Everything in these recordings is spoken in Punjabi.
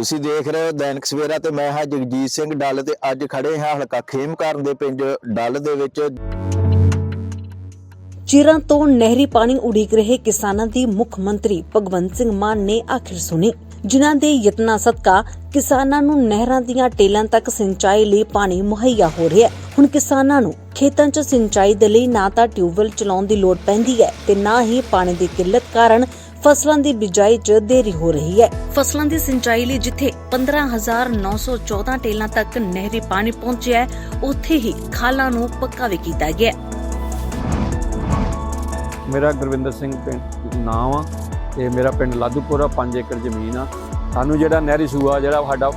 ਤੁਸੀਂ ਦੇਖ ਰਹੇ ਹੋ ਦੈਨਿਕ ਸਵੇਰਾ ਤੇ ਮੈਂ ਹਾਂ ਜਗਜੀਤ ਸਿੰਘ ਡੱਲ ਤੇ ਅੱਜ ਖੜੇ ਹਾਂ ਹਲਕਾ ਖੇਮਕਰਨ ਦੇ ਪਿੰਡ ਡੱਲ ਦੇ ਵਿੱਚ। ਚਿਰਾਂ ਤੋਂ ਨਹਿਰੀ ਪਾਣੀ ਉਡੀਕ ਰਹੇ ਕਿਸਾਨਾਂ ਦੀ ਮੁੱਖ ਮੰਤਰੀ ਭਗਵੰਤ ਸਿੰਘ ਮਾਨ ਨੇ ਆਖਿਰ ਸੁਣੀ। ਜਿਨ੍ਹਾਂ ਦੇ ਯਤਨਾਂ ਸਦਕਾ ਕਿਸਾਨਾਂ ਨੂੰ ਨਹਿਰਾਂ ਦੀਆਂ ਟੇਲਾਂ ਤੱਕ ਸਿੰਚਾਈ ਲਈ ਪਾਣੀ ਮੁਹੱਈਆ ਹੋ ਰਿਹਾ ਹੈ। ਹੁਣ ਕਿਸਾਨਾਂ ਨੂੰ ਖੇਤਾਂ 'ਚ ਸਿੰਚਾਈ ਦੇ ਲਈ ਨਾ ਤਾਂ ਟਿਊਬਵੈੱਲ ਚਲਾਉਣ ਦੀ ਲੋੜ ਪੈਂਦੀ ਹੈ ਤੇ ਨਾ ਹੀ ਪਾਣੀ ਦੀ ਕਿੱਲਤ ਕਾਰਨ ਫਸਲਾਂ ਦੀ ਬਿਜਾਈ 'ਚ ਦੇਰੀ ਹੋ ਰਹੀ ਹੈ। ਫਸਲਾਂ ਦੀ ਸਿੰਚਾਈ ਲਈ ਜਿੱਥੇ 15914 ਟੇਲਾਂ ਤੱਕ ਨਹਿਰੀ ਪਾਣੀ ਪਹੁੰਚਿਆ ਹੈ ਉੱਥੇ ਹੀ ਖਾਲਾਂ ਨੂੰ ਪੱਕਾ ਵੀ ਕੀਤਾ ਗਿਆ ਮੇਰਾ ਗੁਰਵਿੰਦਰ ਸਿੰਘ ਪਿੰਡ ਨਾਮ ਆ ਤੇ ਮੇਰਾ ਪਿੰਡ ਲਾਧੂਪੁਰਾ 5 ਏਕੜ ਜ਼ਮੀਨ ਆ। ਸਾਨੂੰ ਜਿਹੜਾ ਨਹਿਰੀ ਸੂਆ ਜਿਹੜਾ ਸਾਡਾ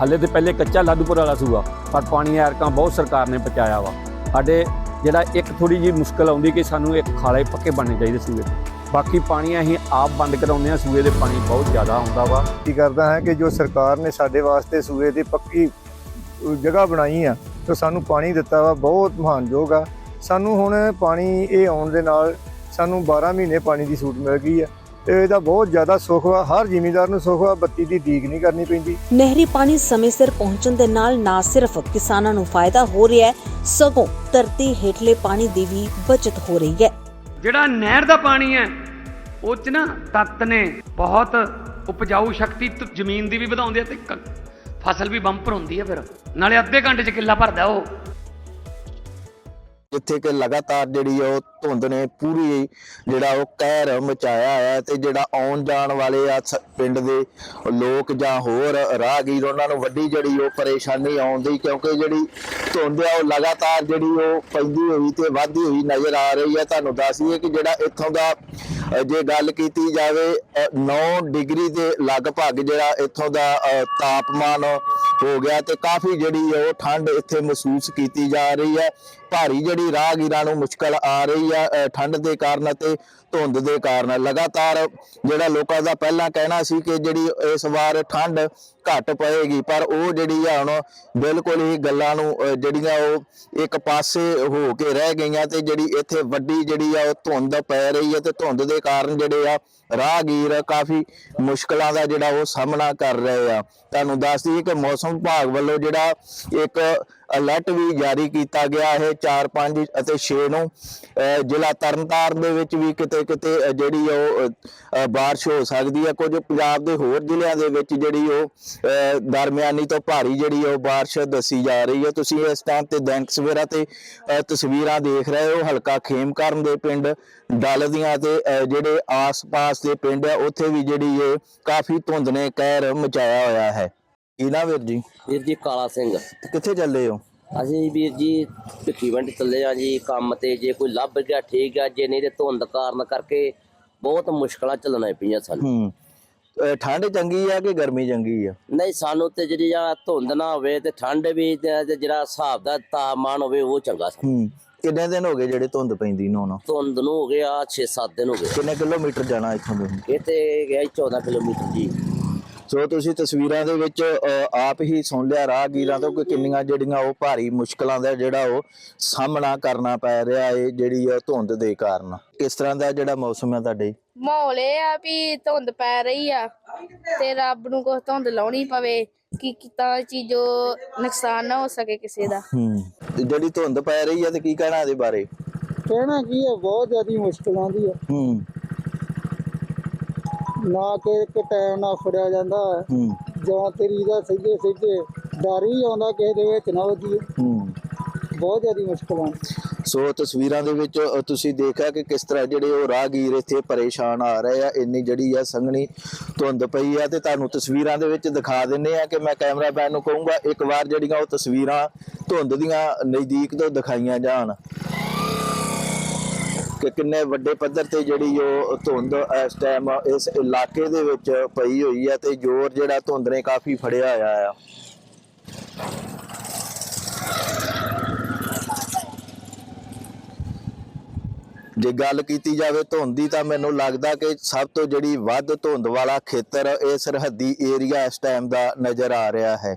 ਹੱਲੇ ਤੇ ਪਹਿਲੇ ਕੱਚਾ ਲਾਧੂਪੁਰ ਵਾਲਾ ਸੂਆ ਪਰ ਪਾਣੀ ਐਰਕਾਂ ਬਹੁਤ ਸਰਕਾਰ ਨੇ ਪਹੁੰਚਾਇਆ ਵਾ। ਸਾਡੇ ਜਿਹੜਾ ਇੱਕ ਥੋੜੀ ਜੀ ਮੁਸ਼ਕਲ ਆਉਂਦੀ ਕਿ ਸਾਨੂੰ ਇੱਕ ਖਾਲੇ ਪੱਕੇ ਬਣਨੇ ਚਾਹੀਦੇ ਸੂਏ ਬਾਕੀ ਪਾਣੀ ਅਸੀਂ ਆਪ ਬੰਦ ਕਰਾਉਂਦੇ ਆ ਸੂਏ ਦੇ ਪਾਣੀ ਬਹੁਤ ਜ਼ਿਆਦਾ ਆਉਂਦਾ ਵਾ। ਕੀ ਕਰਦਾ ਹੈ ਕਿ ਜੋ ਸਰਕਾਰ ਨੇ ਸਾਡੇ ਵਾਸਤੇ ਸੂਏ ਦੀ ਪੱਕੀ ਜਗ੍ਹਾ ਬਣਾਈ ਆ ਤੇ ਸਾਨੂੰ ਪਾਣੀ ਦਿੱਤਾ ਵਾ ਬਹੁਤ ਮਹਾਨਯੋਗ ਆ। ਸਾਨੂੰ ਹੁਣ ਪਾਣੀ ਇਹ ਆਉਣ ਦੇ ਨਾਲ ਸਾਨੂੰ 12 ਮਹੀਨੇ ਪਾਣੀ ਦੀ ਸੂਟ ਮਿਲ ਗਈ ਆ ਤੇ ਇਹਦਾ ਬਹੁਤ ਜ਼ਿਆਦਾ ਸੁੱਖ ਵਾ ਹਰ ਜ਼ਿਮੀਂਦਾਰ ਨੂੰ ਸੁੱਖ ਵਾ ਬੱਤੀ ਦੀ ਡੀਕ ਨਹੀਂ ਕਰਨੀ ਪੈਂਦੀ। ਨਹਿਰੀ ਪਾਣੀ ਸਮੇਂ ਸਿਰ ਪਹੁੰਚਣ ਦੇ ਨਾਲ ਨਾ ਸਿਰਫ ਕਿਸਾਨਾਂ ਨੂੰ ਫਾਇਦਾ ਹੋ ਰਿਹਾ ਹੈ ਸਗੋਂ ਧਰਤੀ ਹੇਠਲੇ ਪਾਣੀ ਦੀ ਵੀ ਬਚਤ ਹੋ ਰਹੀ ਹੈ। ਜਿਹੜਾ ਨਹਿਰ ਦਾ ਪਾਣੀ ਹੈ ਉਹ ਚ ਨਾ ਤੱਤ ਨੇ ਬਹੁਤ ਉਪਜਾਊ ਸ਼ਕਤੀ ਜ਼ਮੀਨ ਦੀ ਵੀ ਵਧਾਉਂਦੇ ਆ ਤੇ ਫਸਲ ਵੀ ਬੰਪਰ ਹੁੰਦੀ ਹੈ ਫਿਰ। ਨਾਲੇ ਅੱਧੇ ਘੰਟੇ ਚ ਕਿੱਲਾ ਭਰਦਾ ਉਹ। ਜਿੱਥੇ ਕਿ ਲਗਾਤਾਰ ਜਿਹੜੀ ਉਹ ਧੁੰਦ ਨੇ ਪੂਰੀ ਜਿਹੜਾ ਉਹ ਕਹਿਰ ਮਚਾਇਆ ਹੈ ਤੇ ਜਿਹੜਾ ਆਉਣ ਜਾਣ ਵਾਲੇ ਆ ਪਿੰਡ ਦੇ ਲੋਕ ਜਾਂ ਹੋਰ ਰਾਹਗੀਰ ਉਹਨਾਂ ਨੂੰ ਵੱਡੀ ਜਿਹੜੀ ਉਹ ਪਰੇਸ਼ਾਨੀ ਆਉਂਦੀ ਕਿਉਂਕਿ ਜਿਹੜੀ ਧੁੰਦ ਆ ਉਹ ਲਗਾਤਾਰ ਜਿਹੜੀ ਉਹ ਪੈਂਦੀ ਹੋਈ ਤੇ ਵੱਧਦੀ ਹੋਈ ਨਜ਼ਰ ਆ ਰਹੀ ਹੈ। ਤੁਹਾਨੂੰ ਦੱਸ ਦਈਏ ਕਿ ਜਿਹੜਾ ਇੱਥੋਂ ਦਾ ਜੇ ਗੱਲ ਕੀਤੀ ਜਾਵੇ 9 ਡਿਗਰੀ ਦੇ ਲਗਭਗ ਜਿਹੜਾ ਇੱਥੋਂ ਦਾ ਤਾਪਮਾਨ ਹੋ ਗਿਆ ਤੇ ਕਾਫੀ ਜਿਹੜੀ ਉਹ ਠੰਡ ਇੱਥੇ ਮਹਿਸੂਸ ਕੀਤੀ ਜਾ ਰਹੀ ਹੈ ਭਾਰੀ ਜਿਹੜੀ ਰਾਹਗੀਰਾਂ ਨੂੰ ਮੁਸ਼ਕਲ ਆ ਰਹੀ ਹੈ ਠੰਡ ਦੇ ਕਾਰਨ ਅਤੇ ਧੁੰਦ ਦੇ ਕਾਰਨ। ਲਗਾਤਾਰ ਜਿਹੜਾ ਲੋਕਾਂ ਦਾ ਪਹਿਲਾਂ ਕਹਿਣਾ ਸੀ ਕਿ ਜਿਹੜੀ ਇਸ ਵਾਰ ਠੰਡ ਘੱਟ ਪਏਗੀ, ਪਰ ਉਹ ਜਿਹੜੀ ਆ ਹੁਣ ਬਿਲਕੁਲ ਹੀ ਗੱਲਾਂ ਨੂੰ ਜਿਹੜੀਆਂ ਉਹ ਇੱਕ ਪਾਸੇ ਹੋ ਕੇ ਰਹਿ ਗਈਆਂ ਤੇ ਜਿਹੜੀ ਇੱਥੇ ਵੱਡੀ ਜਿਹੜੀ ਆ ਉਹ ਧੁੰਦ ਪੈ ਰਹੀ ਹੈ ਤੇ ਧੁੰਦ ਦੇ ਕਾਰਨ ਜਿਹੜੇ ਆ ਰਾਹਗੀਰ ਕਾਫੀ ਮੁਸ਼ਕਲਾਂ ਦਾ ਜਿਹੜਾ ਉਹ ਸਾਹਮਣਾ ਕਰ ਰਹੇ ਆ। ਤੁਹਾਨੂੰ ਦੱਸ ਦਈਏ ਕਿ ਮੌਸਮ ਵਿਭਾਗ ਵੱਲੋਂ ਜਿਹੜਾ ਇੱਕ ਅਲਰਟ ਵੀ ਜਾਰੀ ਕੀਤਾ ਗਿਆ ਹੈ 4 5 ਅਤੇ 6 ਨੂੰ ਅਹ ਜ਼ਿਲ੍ਹਾ ਤਰਨਤਾਰਨ ਦੇ ਵਿੱਚ ਵੀ ਕਿਤੇ ਕਿਤੇ ਜਿਹੜੀ ਉਹ ਅਹ, ਬਾਰਿਸ਼ ਹੋ ਸਕਦੀ ਹੈ ਕੁਝ ਪੰਜਾਬ ਦੇ ਹੋਰ ਜ਼ਿਲ੍ਹਿਆਂ ਦੇ ਵਿੱਚ ਜਿਹੜੀ ਉਹ ਅਹ, ਦਰਮਿਆਨੀ ਤੋਂ ਭਾਰੀ ਜਿਹੜੀ ਉਹ ਬਾਰਿਸ਼ ਦੱਸੀ ਜਾ ਰਹੀ ਹੈ ਤੁਸੀਂ ਇਸ ਟਾਈਮ ਤੇ ਦੈਨਿਕ ਸਵੇਰਾ ਤੇ ਤਸਵੀਰਾਂ ਦੇਖ ਰਹੇ ਹੋ। ਹਲਕਾ ਖੇਮਕਰਨ ਦੇ ਪਿੰਡ ਡਲਦੀਆਂ ਤੇ ਜਿਹੜੇ ਆਸ-ਪਾਸ ਦੇ ਪਿੰਡ ਆ ਉੱਥੇ ਵੀ ਜਿਹੜੀ ਇਹ ਕਾਫੀ ਧੁੰਦ ਨੇ ਕਹਿਰ ਮਚਾਇਆ ਹੋਇਆ ਹੈ। ਕੀ ਨਾ ਵੀਰ ਜੀ? ਵੀਰ ਜੀ ਕਾਲਾ ਸਿੰਘ। ਤੇ ਕਿੱਥੇ ਚੱਲੇ ਹੋ? ਅਸੀਂ ਵੀਰ ਜੀ ਭਿੱਖੀ ਵੰਡ ਚੱਲੇ ਆ ਜੀ ਕੰਮ ਤੇ ਜੇ ਕੋਈ ਲੱਭ ਗਿਆ ਠੀਕ ਆ ਜੇ ਨਹੀਂ ਤੇ ਧੁੰਦ ਕਾਰਨ ਕਰਕੇ ਬਹੁਤ ਮੁਸ਼ਕਲਾਂ ਚੱਲਣਾ ਪਈਆਂ ਸਾਨੂੰ। ਹੂੰ। ਅਹ ਠੰਡ ਚੰਗੀ ਆ ਕਿ ਗਰਮੀ ਚੰਗੀ ਆ? ਨਹੀਂ ਸਾਨੂੰ ਤੇ ਜਿਹੜੀ ਆ ਧੁੰਦ ਨਾ ਹੋਵੇ ਤੇ ਠੰਡ ਵੀ ਤੇ ਤੇ ਜਿਹੜਾ ਹਿਸਾਬ ਦਾ ਤਾਪਮਾਨ ਹੋਵੇ ਉਹ ਚੰਗਾ ਸਾਨੂੰ। ਹੂੰ। ਕਿੰਨੇ ਦਿਨ ਹੋ ਗਏ ਜਿਹੜੇ ਧੁੰਦ ਪੈਂਦੀ ਨੂੰ ਹੁਣ? ਧੁੰਦ ਨੂੰ ਹੋ ਗਿਆ 6-7 ਦਿਨ ਹੋ ਗਏ। ਕਿੰਨੇ ਕਿਲੋਮੀਟਰ ਜਾਣਾ ਇੱਥੋਂ ਤੁਸੀਂ ਇਹ ਤੇ ਗਿਆ ਜੀ 14 ਕਿਲੋਮੀਟਰ ਜੀ। ਸੋ ਤੁਸੀਂ ਤਸਵੀਰਾਂ ਦੇ ਵਿੱਚ ਆਪ ਹੀ ਸੁਣ ਲਿਆ ਰਾਹਗੀਰਾਂ ਤੋਂ ਕਿ ਕਿੰਨੀਆਂ ਜਿਹੜੀਆਂ ਉਹ ਭਾਰੀ ਮੁਸ਼ਕਲਾਂ ਦਾ ਜਿਹੜਾ ਉਹ ਸਾਹਮਣਾ ਕਰਨਾ ਪੈ ਰਿਹਾ ਹੈ ਜਿਹੜੀ ਧੁੰਦ ਦੇ ਕਾਰਨ। ਕਿਸ ਤਰ੍ਹਾਂ ਦਾ ਜਿਹੜਾ ਮੌਸਮ ਹੈ ਤੁਹਾਡੇ? ਮਾਹੌਲ ਇਹ ਆ ਵੀ ਧੁੰਦ ਪੈ ਰਹੀ ਆ ਤੇ ਰੱਬ ਨੂੰ ਕੁਛ ਧੁੰਦ ਲਾਉਣੀ ਪਵੇ ਕਿ ਕਿਤਾ ਚੀਜ਼ੋ ਨੁਕਸਾਨ ਨਾ ਹੋ ਸਕੇ ਕਿਸੇ ਦਾ। ਜਿਹੜੀ ਧੁੰਦ ਪੈ ਰਹੀ ਹੈ ਤੇ ਕੀ ਕਹਿਣਾ ਇਹਦੇ ਬਾਰੇ? ਕਹਿਣਾ ਕੀ ਹੈ ਬਹੁਤ ਜ਼ਿਆਦੀ ਮੁਸ਼ਕਲ ਆਉਂਦੀ ਹੈ ਹੂੰ। ਨਾ ਕਿ ਇੱਕ ਟਾਈਮ ਨਾਲ ਫੜਿਆ ਜਾਂਦਾ। ਹੈ। ਹੂੰ ਜਾਂ ਤੇਰੀ ਦਾ ਸਿੱਧੇ ਸਿੱਧੇ ਡਰ ਵੀ ਆਉਂਦਾ ਕਿਸੇ ਦੇ ਵਿੱਚ ਨਾ ਵਧੀਏ ਹੂੰ। ਬਹੁਤ ਜ਼ਿਆਦੀ ਮੁਸ਼ਕਲ ਸੋ ਤਸਵੀਰਾਂ ਦੇ ਵਿੱਚ ਅ, ਤੁਸੀਂ ਦੇਖਿਆ ਕਿ ਕਿਸ ਤਰ੍ਹਾਂ ਜਿਹੜੇ ਉਹ ਰਾਹਗੀਰ ਇੱਥੇ ਪਰੇਸ਼ਾਨ ਆ ਰਹੇ ਆ ਇੰਨੀ ਜਿਹੜੀ ਆ ਸੰਘਣੀ ਧੁੰਦ ਪਈ ਆ ਤੇ ਤੁਹਾਨੂੰ ਤਸਵੀਰਾਂ ਦੇ ਵਿੱਚ ਦਿਖਾ ਦਿੰਨੇ ਆ ਕਿ ਮੈਂ ਕੈਮਰਾਮੈਨ ਨੂੰ ਕਹੂੰਗਾ ਇੱਕ ਵਾਰ ਜਿਹੜੀਆਂ ਉਹ ਤਸਵੀਰਾਂ ਧੁੰਦ ਦੀਆਂ ਨਜ਼ਦੀਕ ਤੋਂ ਦਿਖਾਈਆਂ ਜਾਣ। ਕਿ ਕਿੰਨੇ ਵੱਡੇ ਪੱਧਰ ਤੇ ਜਿਹੜੀ ਉਹ ਧੁੰਦ ਇਸ ਟਾਈਮ ਇਸ ਇਲਾਕੇ ਦੇ ਵਿੱਚ ਪਈ ਹੋਈ ਹੈ ਤੇ ਜ਼ੋਰ ਜਿਹੜਾ ਧੁੰਦ ਨੇ ਕਾਫੀ ਫੜਿਆ ਹੋਇਆ ਆ। ਜੇ ਗੱਲ ਕੀਤੀ ਜਾਵੇ ਧੁੰਦ ਦੀ ਤਾਂ ਮੈਨੂੰ ਲੱਗਦਾ ਕਿ ਸਭ ਤੋਂ ਜਿਹੜੀ ਵੱਧ ਧੁੰਦ ਵਾਲਾ ਖੇਤਰ ਇਹ ਸਰਹੱਦੀ ਏਰੀਆ ਇਸ ਟਾਈਮ ਦਾ ਨਜ਼ਰ ਆ ਰਿਹਾ ਹੈ।